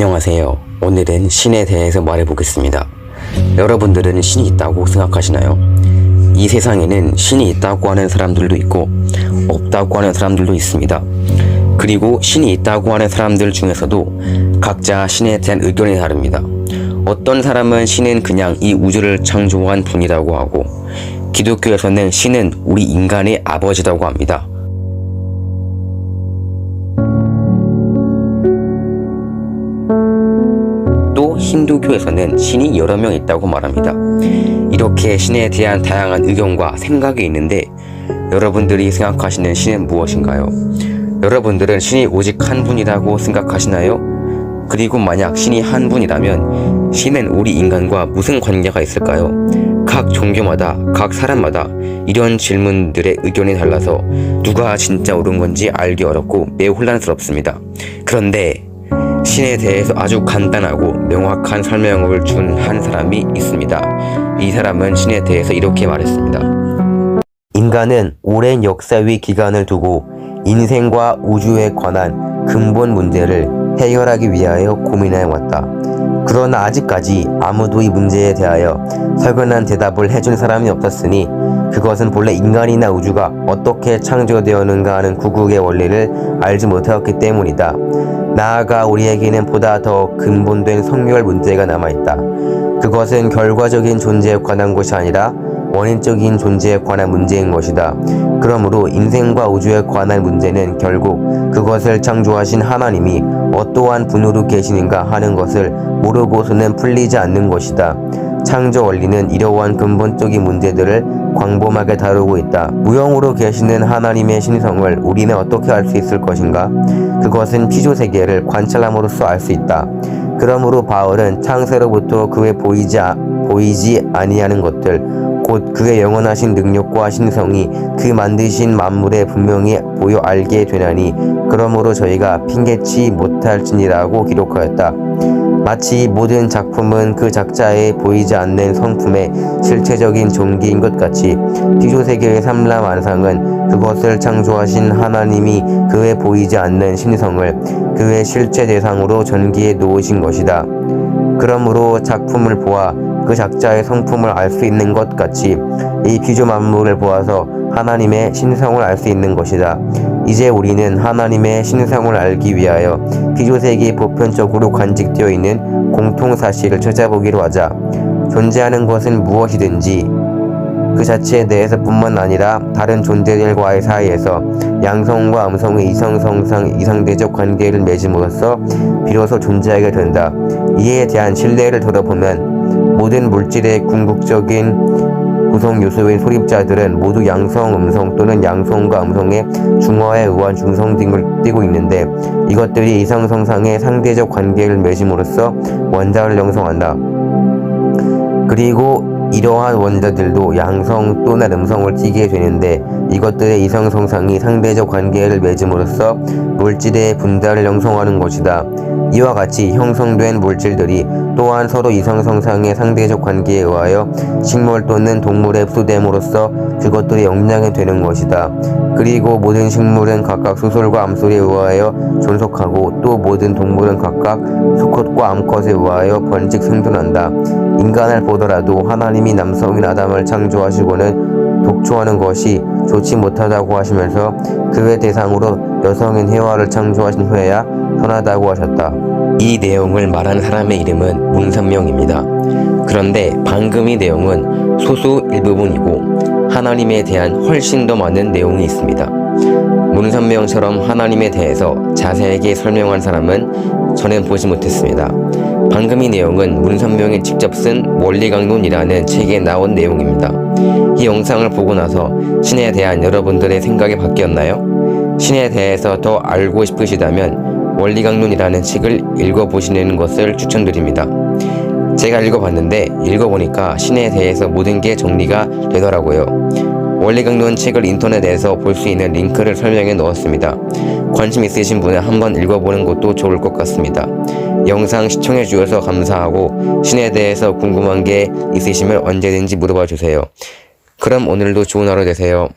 안녕하세요. 오늘은 신에 대해서 말해보겠습니다. 여러분들은 신이 있다고 생각하시나요? 이 세상에는 신이 있다고 하는 사람들도 있고 없다고 하는 사람들도 있습니다. 그리고 신이 있다고 하는 사람들 중에서도 각자 신에 대한 의견이 다릅니다. 어떤 사람은 신은 그냥 이 우주를 창조한 분이라고 하고 기독교에서는 신은 우리 인간의 아버지라고 합니다. 힌두교에서는 신이 여러 명 있다고 말합니다. 이렇게 신에 대한 다양한 의견과 생각이 있는데 여러분들이 생각하시는 신은 무엇인가요? 여러분들은 신이 오직 한 분이라고 생각하시나요? 그리고 만약 신이 한 분이라면 신은 우리 인간과 무슨 관계가 있을까요? 각 종교마다, 각 사람마다 이런 질문들의 의견이 달라서 누가 진짜 옳은 건지 알기 어렵고 매우 혼란스럽습니다. 그런데 신에 대해서 아주 간단하고 명확한 설명을 준 한 사람이 있습니다. 이 사람은 신에 대해서 이렇게 말했습니다. 인간은 오랜 역사의 기간을 두고 인생과 우주에 관한 근본 문제를 해결하기 위하여 고민해 왔다. 그러나 아직까지 아무도 이 문제에 대하여 설근한 대답을 해준 사람이 없었으니 그것은 본래 인간이나 우주가 어떻게 창조되었는가 하는 구국의 원리를 알지 못하였기 때문이다. 나아가 우리에게는 보다 더 근본된 성별 문제가 남아있다. 그것은 결과적인 존재에 관한 것이 아니라 원인적인 존재에 관한 문제인 것이다. 그러므로 인생과 우주에 관한 문제는 결국 그것을 창조하신 하나님이 어떠한 분으로 계시는가 하는 것을 모르고서는 풀리지 않는 것이다. 창조 원리는 이러한 근본적인 문제들을 광범하게 다루고 있다. 무형으로 계시는 하나님의 신성을 우리는 어떻게 알 수 있을 것인가? 그것은 피조 세계를 관찰함으로써 알 수 있다. 그러므로 바울은 창세로부터 그의 보이지 아, 보이지 아니하는 것들 곧 그의 영원하신 능력과 신성이 그 만드신 만물에 분명히 보여 알게 되나니 그러므로 저희가 핑계치 못할지니라고 기록하였다. 마치 모든 작품은 그 작자의 보이지 않는 성품의 실체적인 종기인 것 같이 피조세계의 삼라만상은 그것을 창조하신 하나님이 그의 보이지 않는 신성을 그의 실체 대상으로 전기에 놓으신 것이다. 그러므로 작품을 보아 그 작자의 성품을 알 수 있는 것 같이 이 피조 만물을 보아서 하나님의 신성을 알 수 있는 것이다. 이제 우리는 하나님의 신성을 알기 위하여 피조세계에 보편적으로 간직되어 있는 공통 사실을 찾아보기로 하자. 존재하는 것은 무엇이든지 그 자체에 대해서뿐만 아니라 다른 존재들과의 사이에서 양성과 음성의 이성성상 이상대적 관계를 맺음으로써 비로소 존재하게 된다. 이에 대한 신뢰를 들어보면 모든 물질의 궁극적인 구성 요소인 소립자들은 모두 양성, 음성 또는 양성과 음성의 중화에 의한 중성 등을 띠고 있는데 이것들이 이상성상의 상대적 관계를 맺음으로써 원자를 형성한다. 그리고 이러한 원자들도 양성 또는 음성을 띠게 되는데 이것들의 이성 성상이 상대적 관계를 맺음으로써 물질의 분자를 형성하는 것이다. 이와 같이 형성된 물질들이 또한 서로 이성 성상의 상대적 관계에 의하여 식물 또는 동물에 흡수됨으로써 그것들이 영양이 되는 것이다. 그리고 모든 식물은 각각 수솔과 암솔에 의하여 존속하고 또 모든 동물은 각각 수컷과 암컷에 의하여 번식 생존한다. 인간을 보더라도 하나님 이 남성인 아담을 창조하시고는 독초하는 것이 좋지 못하다고 하시면서 그의 대상으로 여성인 해와를 창조하신 후에야 선하다고 하셨다. 이 내용을 말한 사람의 이름은 문선명입니다. 그런데 방금 이 내용은 소수 일부분이고 하나님에 대한 훨씬 더 많은 내용이 있습니다. 문선명처럼 하나님에 대해서 자세하게 설명한 사람은 저는 보지 못했습니다. 방금 이 내용은 문선명이 직접 쓴 원리강론이라는 책에 나온 내용입니다. 이 영상을 보고 나서 신에 대한 여러분들의 생각이 바뀌었나요? 신에 대해서 더 알고 싶으시다면 원리강론이라는 책을 읽어보시는 것을 추천드립니다. 제가 읽어봤는데 읽어보니까 신에 대해서 모든 게 정리가 되더라고요. 원리강론 책을 인터넷에서 볼 수 있는 링크를 설명에 넣었습니다. 관심 있으신 분은 한번 읽어보는 것도 좋을 것 같습니다. 영상 시청해 주셔서 감사하고 신에 대해서 궁금한 게 있으시면 언제든지 물어봐 주세요. 그럼 오늘도 좋은 하루 되세요.